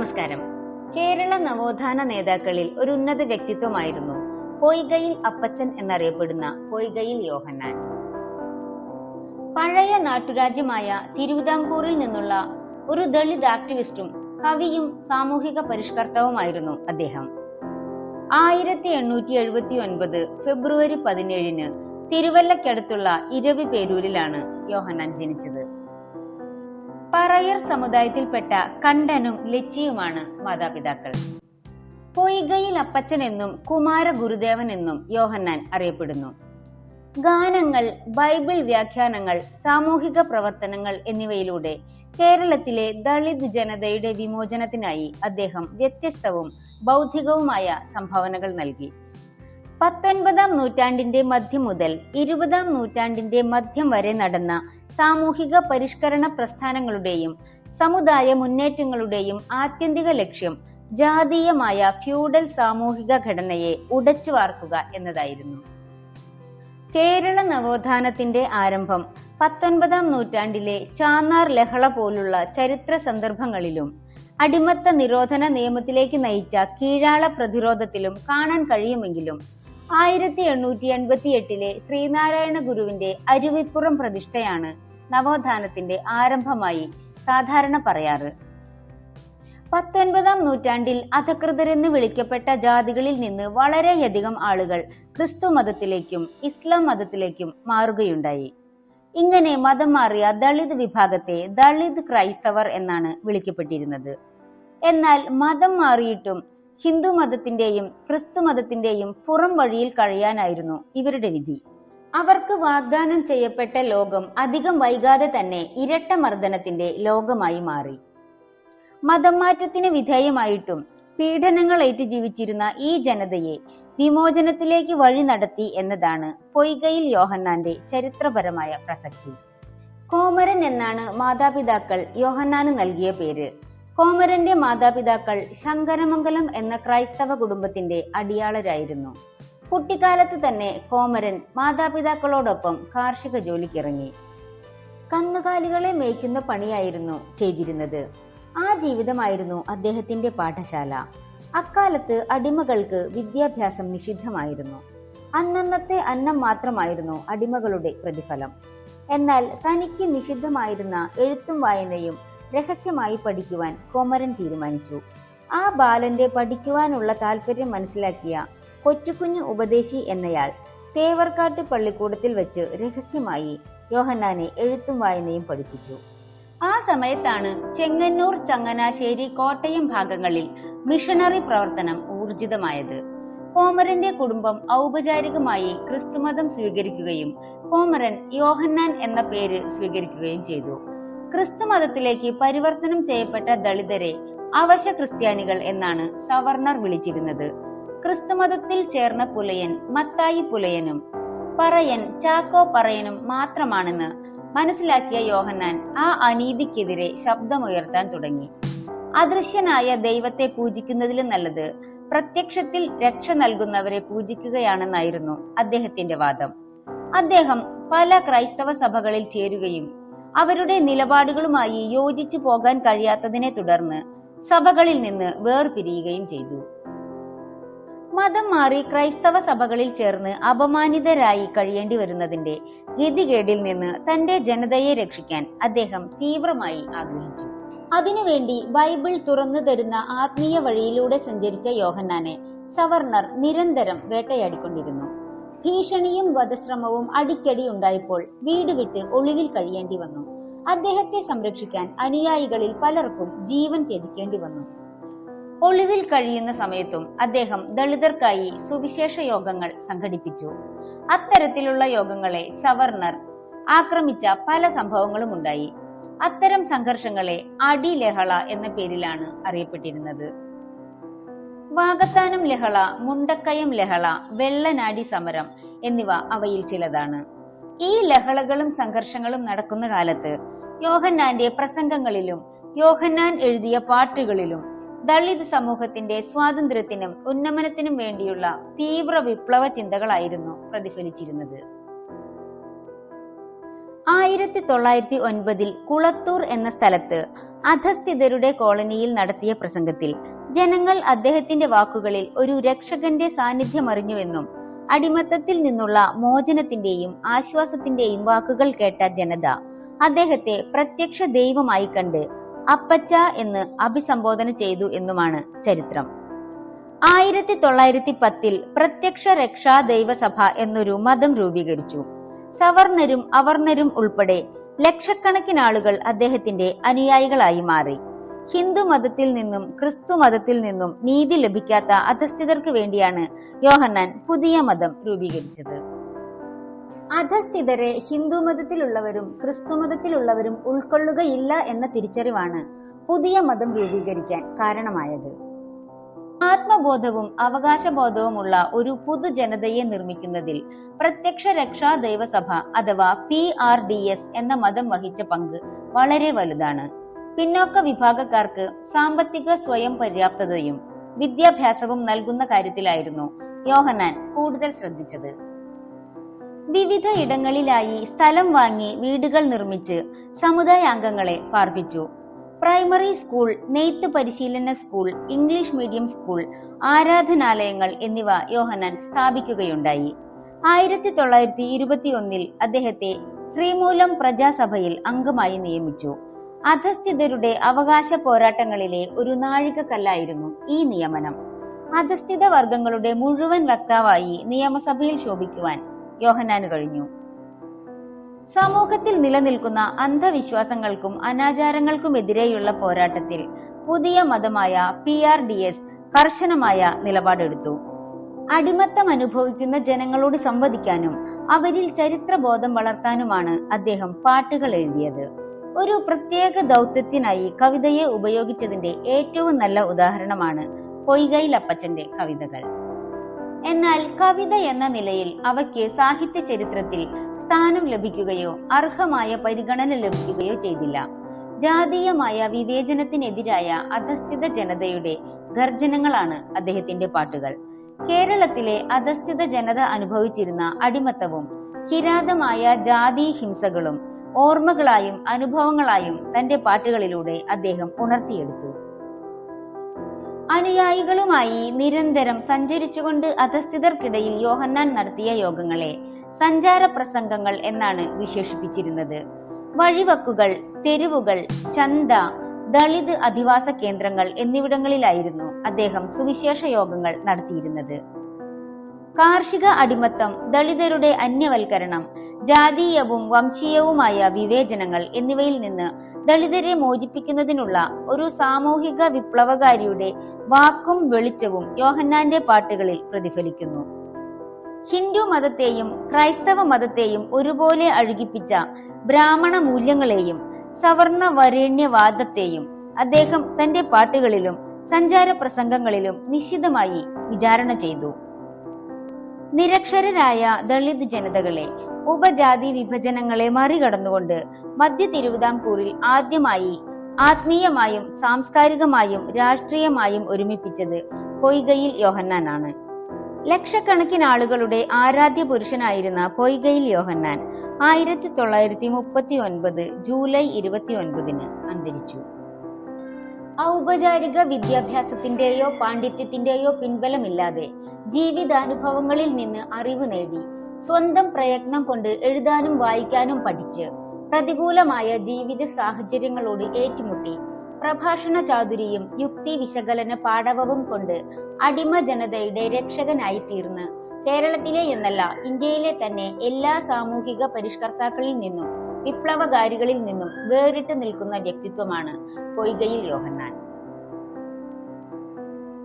നമസ്കാരം. കേരള നവോത്ഥാന നേതാക്കളിൽ ഒരു ഉന്നത വ്യക്തിത്വമായിരുന്നു പൊയ്കയിൽ അപ്പച്ചൻ എന്നറിയപ്പെടുന്ന പൊയ്കയിൽ യോഹന്നാൻ. പഴയ നാട്ടുരാജ്യമായ തിരുവിതാംകൂറിൽ നിന്നുള്ള ഒരു ദളിത് ആക്ടിവിസ്റ്റും കവിയും സാമൂഹിക പരിഷ്കർത്താവുമായിരുന്നു അദ്ദേഹം. ആയിരത്തി എണ്ണൂറ്റി എഴുപത്തി ഒൻപത് ഫെബ്രുവരി പതിനേഴിന് തിരുവല്ലക്കടുത്തുള്ള ഇരവിപേരൂരിലാണ് യോഹന്നാൻ ജനിച്ചത്. പറയർ സമുദായത്തിൽപ്പെട്ട കണ്ടനും ലച്ചിയുമാണ് മാതാപിതാക്കൾ. പൊയ്കയിൽ അപ്പച്ചൻ എന്നും കുമാര ഗുരുദേവൻ എന്നും യോഹന്നാൻ അറിയപ്പെടുന്നു. ഗാനങ്ങൾ ബൈബിൾ വ്യാഖ്യാനങ്ങൾ സാമൂഹിക പ്രവർത്തനങ്ങൾ എന്നിവയിലൂടെ കേരളത്തിലെ ദളിത് ജനതയുടെ വിമോചനത്തിനായി അദ്ദേഹം വ്യത്യസ്തവും ബൗദ്ധികവുമായ സംഭാവനകൾ നൽകി. പത്തൊൻപതാം നൂറ്റാണ്ടിന്റെ മധ്യം മുതൽ ഇരുപതാം നൂറ്റാണ്ടിന്റെ മധ്യം വരെ നടന്ന സാമൂഹിക പരിഷ്കരണ പ്രസ്ഥാനങ്ങളുടെയും സമുദായ മുന്നേറ്റങ്ങളുടെയും ആത്യന്തിക ലക്ഷ്യം ജാതീയമായ ഫ്യൂഡൽ സാമൂഹിക ഘടനയെ ഉടച്ചു വാർക്കുക എന്നതായിരുന്നു. കേരള നവോത്ഥാനത്തിന്റെ ആരംഭം പത്തൊൻപതാം നൂറ്റാണ്ടിലെ ചാന്നാർ ലഹള പോലുള്ള ചരിത്ര സന്ദർഭങ്ങളിലും അടിമത്ത നിരോധന നിയമത്തിലേക്ക് നയിച്ച കീഴാള പ്രതിരോധത്തിലും കാണാൻ കഴിയുമെങ്കിലും ആയിരത്തി എണ്ണൂറ്റി എൺപത്തി എട്ടിലെ ശ്രീനാരായണ ഗുരുവിന്റെ അരുവിപ്പുറം പ്രതിഷ്ഠയാണ് നവോത്ഥാനത്തിന്റെ ആരംഭമായി സാധാരണ പറയാറ്. പത്തൊൻപതാം നൂറ്റാണ്ടിൽ അധകൃതരെന്ന് വിളിക്കപ്പെട്ട ജാതികളിൽ നിന്ന് വളരെയധികം ആളുകൾ ക്രിസ്തു മതത്തിലേക്കും ഇസ്ലാം മതത്തിലേക്കും മാറുകയുണ്ടായി. ഇങ്ങനെ മതം മാറിയ ദളിത് വിഭാഗത്തെ ദളിത് ക്രൈസ്തവർ എന്നാണ് വിളിക്കപ്പെട്ടിരുന്നത്. എന്നാൽ മതം മാറിയിട്ടും ഹിന്ദു മതത്തിന്റെയും ക്രിസ്തു മതത്തിന്റെയും പുറം വഴിയിൽ കഴിയാനായിരുന്നു ഇവരുടെ വിധി. അവർക്ക് വാഗ്ദാനം ചെയ്യപ്പെട്ട ലോകം അധികം വൈകാതെ തന്നെ ഇരട്ട മർദ്ദനത്തിന്റെ ലോകമായി മാറി. മതം മാറ്റത്തിന് വിധേയമായിട്ടും ഏറ്റു ജീവിച്ചിരുന്ന ഈ ജനതയെ വിമോചനത്തിലേക്ക് വഴി നടത്തി എന്നതാണ് പൊയ്കയിൽ യോഹന്നാന്റെ ചരിത്രപരമായ പ്രസക്തി. കോമരൻ എന്നാണ് മാതാപിതാക്കൾ യോഹന്നാന് നൽകിയ പേര്. കോമരന്റെ മാതാപിതാക്കൾ ശങ്കരമംഗലം എന്ന ക്രൈസ്തവ കുടുംബത്തിന്റെ അടിയാളരായിരുന്നു. കുട്ടിക്കാലത്ത് തന്നെ കോമരൻ മാതാപിതാക്കളോടൊപ്പം കാർഷിക ജോലിക്കിറങ്ങി. കന്നുകാലികളെ മേയ്ക്കുന്ന പണിയായിരുന്നു ചെയ്തിരുന്നത്. ആ ജീവിതമായിരുന്നു അദ്ദേഹത്തിന്റെ പാഠശാല. അക്കാലത്ത് അടിമകൾക്ക് വിദ്യാഭ്യാസം നിഷിദ്ധമായിരുന്നു. അന്നന്നത്തെ അന്നം മാത്രമായിരുന്നു അടിമകളുടെ പ്രതിഫലം. എന്നാൽ തനിക്ക് നിഷിദ്ധമായിരുന്ന എഴുത്തും വായനയും രഹസ്യമായി പഠിക്കുവാൻ കോമരൻ തീരുമാനിച്ചു. ആ ബാലന്റെ പഠിക്കുവാനുള്ള താല്പര്യം മനസ്സിലാക്കിയ കൊച്ചുകുഞ്ഞു ഉപദേശി എന്നയാൾ തേവർക്കാട്ട് പള്ളിക്കൂടത്തിൽ വെച്ച് രഹസ്യമായി യോഹന്നാനെ എഴുത്തും വായനയും പഠിപ്പിച്ചു. ആ സമയത്താണ് ചെങ്ങന്നൂർ ചങ്ങനാശ്ശേരി കോട്ടയം ഭാഗങ്ങളിൽ മിഷണറി പ്രവർത്തനം ഊർജിതമായത്. കോമരന്റെ കുടുംബം ഔപചാരികമായി ക്രിസ്തുമതം സ്വീകരിക്കുകയും കോമരൻ യോഹന്നാൻ എന്ന പേര് സ്വീകരിക്കുകയും ചെയ്തു. ക്രിസ്തുമതത്തിലേക്ക് പരിവർത്തനം ചെയ്യപ്പെട്ട ദളിതരെ അവശ ക്രിസ്ത്യാനികൾ എന്നാണ് സവർണർ വിളിച്ചിരുന്നത്. ക്രിസ്തുമതത്തിൽ ചേർന്ന പുലയൻ മത്തായി പുലയനും പറയൻ ചാക്കോ പറയനും മാത്രമാണെന്ന് മനസ്സിലാക്കിയ യോഹന്നാൻ ആ അനീതിക്കെതിരെ ശബ്ദമുയർത്താൻ തുടങ്ങി. അദൃശ്യനായ ദൈവത്തെ പൂജിക്കുന്നതിലും നല്ലത് പ്രത്യക്ഷത്തിൽ രക്ഷ നൽകുന്നവരെ പൂജിക്കുകയാണെന്നായിരുന്നു അദ്ദേഹത്തിന്റെ വാദം. അദ്ദേഹം പല ക്രൈസ്തവ സഭകളിൽ ചേരുകയും അവരുടെ നിലപാടുകളുമായി യോജിച്ചു പോകാൻ കഴിയാത്തതിനെ തുടർന്ന് സഭകളിൽ നിന്ന് വേർപിരിയുകയും ചെയ്തു. മതം മാറി ക്രൈസ്തവ സഭകളിൽ ചേർന്ന് അപമാനിതരായി കഴിയേണ്ടി വരുന്നതിന്റെ ഗതികേടിൽ നിന്ന് തന്റെ ജനതയെ രക്ഷിക്കാൻ അദ്ദേഹം തീവ്രമായി ആഗ്രഹിച്ചു. അതിനുവേണ്ടി ബൈബിൾ തുറന്നു തരുന്ന ആത്മീയ വഴിയിലൂടെ സഞ്ചരിച്ച യോഹന്നാനെ സവർണർ നിരന്തരം വേട്ടയാടിക്കൊണ്ടിരുന്നു. ഭീഷണിയും വധശ്രമവും അടിക്കടി ഉണ്ടായപ്പോൾ വീട് വിട്ട് ഒളിവിൽ കഴിയേണ്ടി വന്നു. അദ്ദേഹത്തെ സംരക്ഷിക്കാൻ അനുയായികളിൽ പലർക്കും ജീവൻ ത്യജിക്കേണ്ടി വന്നു. ഒളിവിൽ കഴിയുന്ന സമയത്തും അദ്ദേഹം ദളിതർക്കായി സുവിശേഷ യോഗങ്ങൾ സംഘടിപ്പിച്ചു. അത്തരത്തിലുള്ള യോഗങ്ങളെ സവർണർ ആക്രമിച്ച പല സംഭവങ്ങളും ഉണ്ടായി അത്തരം സംഘർഷങ്ങളെ അടി ലഹള എന്ന പേരിലാണ് അറിയപ്പെട്ടിരുന്നത്. വാകത്താനം ലഹള മുണ്ടക്കയം ലഹള വെള്ളനാടി സമരം എന്നിവ അവയിൽ ചിലതാണ്. ഈ ലഹളകളും സംഘർഷങ്ങളും നടക്കുന്ന കാലത്ത് യോഹന്നാന്റെ പ്രസംഗങ്ങളിലും യോഹന്നാൻ എഴുതിയ പാട്ടുകളിലും ദളിത് സമൂഹത്തിന്റെ സ്വാതന്ത്ര്യത്തിനും ഉന്നമനത്തിനും വേണ്ടിയുള്ള തീവ്ര വിപ്ലവ ചിന്തകളായിരുന്നു പ്രതിഫലിച്ചിരുന്നത്. ആയിരത്തി തൊള്ളായിരത്തി ഒൻപതിൽ കുളത്തൂർ എന്ന സ്ഥലത്ത് അധസ്ഥിതരുടെ കോളനിയിൽ നടത്തിയ പ്രസംഗത്തിൽ ജനങ്ങൾ അദ്ദേഹത്തിന്റെ വാക്കുകളിൽ ഒരു രക്ഷകന്റെ സാന്നിധ്യം അറിഞ്ഞുവെന്നും അടിമത്തത്തിൽ നിന്നുള്ള മോചനത്തിന്റെയും ആശ്വാസത്തിന്റെയും വാക്കുകൾ കേട്ട ജനത അദ്ദേഹത്തെ പ്രത്യക്ഷ ദൈവമായി കണ്ട് അപ്പച്ച എന്ന് അഭിസംബോധന ചെയ്തു എന്നുമാണ് ചരിത്രം. ആയിരത്തി തൊള്ളായിരത്തി പത്തിൽ പ്രത്യക്ഷ രക്ഷാ ദൈവസഭ എന്നൊരു മതം രൂപീകരിച്ചു. സവർണരും അവർണരും ഉൾപ്പെടെ ലക്ഷക്കണക്കിന് ആളുകൾ അദ്ദേഹത്തിന്റെ അനുയായികളായി മാറി. ഹിന്ദു മതത്തിൽ നിന്നും ക്രിസ്തു മതത്തിൽ നിന്നും നീതി ലഭിക്കാത്ത അധസ്ഥിതർക്ക് വേണ്ടിയാണ് യോഹന്നാൻ പുതിയ മതം രൂപീകരിച്ചത്. അധസ്ഥിതരെ ഹിന്ദു മതത്തിലുള്ളവരും ക്രിസ്തു മതത്തിലുള്ളവരും ഉൾക്കൊള്ളുകയില്ല എന്ന തിരിച്ചറിവാണ് പുതിയ മതം രൂപീകരിക്കാൻ കാരണമായത്. ആത്മബോധവും അവകാശബോധവുമുള്ള ഒരു പൊതുജനതയെ നിർമ്മിക്കുന്നതിൽ പ്രത്യക്ഷ രക്ഷാ ദൈവസഭ അഥവാ പി ആർ ഡി എസ് എന്ന മതം വഹിച്ച പങ്ക് വളരെ വലുതാണ്. പിന്നോക്ക വിഭാഗക്കാർക്ക് സാമ്പത്തിക സ്വയം പര്യാപ്തതയും വിദ്യാഭ്യാസവും നൽകുന്ന കാര്യത്തിലായിരുന്നു യോഹനാൻ കൂടുതൽ ശ്രദ്ധിച്ചത്. വിവിധ ഇടങ്ങളിലായി സ്ഥലം വാങ്ങി വീടുകൾ നിർമ്മിച്ച് സമുദായാംഗങ്ങളെ പാർപ്പിച്ചു. പ്രൈമറി സ്കൂൾ നെയ്ത്ത് പരിശീലന സ്കൂൾ ഇംഗ്ലീഷ് മീഡിയം സ്കൂൾ ആരാധനാലയങ്ങൾ എന്നിവ യോഹനാൻ സ്ഥാപിക്കുകയുണ്ടായി. ആയിരത്തി തൊള്ളായിരത്തി ഇരുപത്തിയൊന്നിൽ അദ്ദേഹത്തെ ശ്രീമൂലം പ്രജാസഭയിൽ അംഗമായി നിയമിച്ചു. അധസ്ഥിതരുടെ അവകാശ പോരാട്ടങ്ങളിലെ ഒരു നാഴികക്കല്ലായിരുന്നു ഈ നിയമനം. അധസ്ഥിത വർഗങ്ങളുടെ മുഴുവൻ വക്താവായി നിയമസഭയിൽ ശോഭിക്കുവാൻ യോഹനാൻ കഴിഞ്ഞു. സമൂഹത്തിൽ നിലനിൽക്കുന്ന അന്ധവിശ്വാസങ്ങൾക്കും അനാചാരങ്ങൾക്കുമെതിരെയുള്ള പോരാട്ടത്തിൽ പുതിയ മതമായ പി ആർ ഡി എസ് കർശനമായ നിലപാടെടുത്തു. അടിമത്തം അനുഭവിക്കുന്ന ജനങ്ങളോട് സംവദിക്കാനും അവരിൽ ചരിത്രബോധം വളർത്താനുമാണ് അദ്ദേഹം പാട്ടുകൾ എഴുതിയത്. ഒരു പ്രത്യേക ദൗത്യത്തിനായി കവിതയെ ഉപയോഗിച്ചതിന്റെ ഏറ്റവും നല്ല ഉദാഹരണമാണ് പൊയ്കൈലപ്പച്ചന്റെ കവിതകൾ. എന്നാൽ കവിത എന്ന നിലയിൽ അവയ്ക്ക് സാഹിത്യ ചരിത്രത്തിൽ സ്ഥാനം ലഭിക്കുകയോ അർഹമായ പരിഗണന ലഭിക്കുകയോ ചെയ്തില്ല. ജാതീയമായ വിവേചനത്തിനെതിരായ അധസ്ഥിത ജനതയുടെ ഗർജനങ്ങളാണ് അദ്ദേഹത്തിന്റെ പാട്ടുകൾ. കേരളത്തിലെ അധസ്ഥിത ജനത അനുഭവിച്ചിരുന്ന അടിമത്തവും കിരാതമായ ജാതി ഹിംസകളും ഓർമ്മകളായും അനുഭവങ്ങളായും തന്റെ പാട്ടുകളിലൂടെ അദ്ദേഹം ഉണർത്തിയെടുത്തു. അനുയായികളുമായി നിരന്തരം സഞ്ചരിച്ചുകൊണ്ട് അധസ്ഥിതർക്കിടയിൽ യോഹന്നാൻ നടത്തിയ യോഗങ്ങളെ സഞ്ചാര പ്രസംഗങ്ങൾ എന്നാണ് വിശേഷിപ്പിച്ചിരുന്നത്. വഴിവക്കുകൾ തെരുവുകൾ ചന്ത ദളിത് അധിവാസ കേന്ദ്രങ്ങൾ എന്നിവിടങ്ങളിലായിരുന്നു അദ്ദേഹം സുവിശേഷ യോഗങ്ങൾ നടത്തിയിരുന്നത്. കാർഷിക അടിമത്തം ദളിതരുടെ അന്യവൽക്കരണം ജാതീയവും വംശീയവുമായ വിവേചനങ്ങൾ എന്നിവയിൽ നിന്ന് ദളിതരെ മോചിപ്പിക്കുന്നതിനുള്ള ഒരു സാമൂഹിക വിപ്ലവകാരിയുടെ വാക്കും വെളിച്ചവും യോഹന്നാന്റെ പാട്ടുകളിൽ പ്രതിഫലിക്കുന്നു. ഹിന്ദു മതത്തെയും ക്രൈസ്തവ മതത്തെയും ഒരുപോലെ അഴുകിപ്പിച്ച ബ്രാഹ്മണ മൂല്യങ്ങളെയും സവർണ വരേണ്യവാദത്തെയും അദ്ദേഹം തന്റെ പാട്ടുകളിലും സഞ്ചാര പ്രസംഗങ്ങളിലും നിശ്ചിതമായി വിചാരണ ചെയ്തു. നിരക്ഷരരായ ദളിത് ജനതകളെ ഉപജാതി വിഭജനങ്ങളെ മറികടന്നുകൊണ്ട് മധ്യ തിരുവിതാംകൂറിൽ ആദ്യമായി ആത്മീയമായും സാംസ്കാരികമായും രാഷ്ട്രീയമായും ഒരുമിപ്പിച്ചത് പൊയ്കയിൽ യോഹന്നാനാണ്. ലക്ഷക്കണക്കിന് ആളുകളുടെ ആരാധ്യ പുരുഷനായിരുന്ന പൊയ്കയിൽ യോഹന്നാൻ ആയിരത്തി തൊള്ളായിരത്തി മുപ്പത്തി ഒൻപത് ജൂലൈ ഇരുപത്തി ഒൻപതിന് അന്തരിച്ചു. ഔപചാരിക വിദ്യാഭ്യാസത്തിന്റെയോ പാണ്ഡിത്യത്തിന്റെയോ പിൻബലമില്ലാതെ ജീവിതാനുഭവങ്ങളിൽ നിന്ന് അറിവ് നേടി സ്വന്തം പ്രയത്നം കൊണ്ട് എഴുതാനും വായിക്കാനും പഠിച്ച് പ്രതികൂലമായ ജീവിത സാഹചര്യങ്ങളോട് ഏറ്റുമുട്ടി പ്രഭാഷണ ചാതുരിയും യുക്തി വിശകലന പാടവവും കൊണ്ട് അടിമ ജനതയുടെ രക്ഷകനായി തീർന്ന് കേരളത്തിലെ എന്നല്ല ഇന്ത്യയിലെ തന്നെ എല്ലാ സാമൂഹിക പരിഷ്കർത്താക്കളിൽ നിന്നും വിപ്ലവകാരികളിൽ നിന്നും വേറിട്ട് നിൽക്കുന്ന വ്യക്തിത്വമാണ് പൊയ്കയിൽ യോഹന്നാൻ.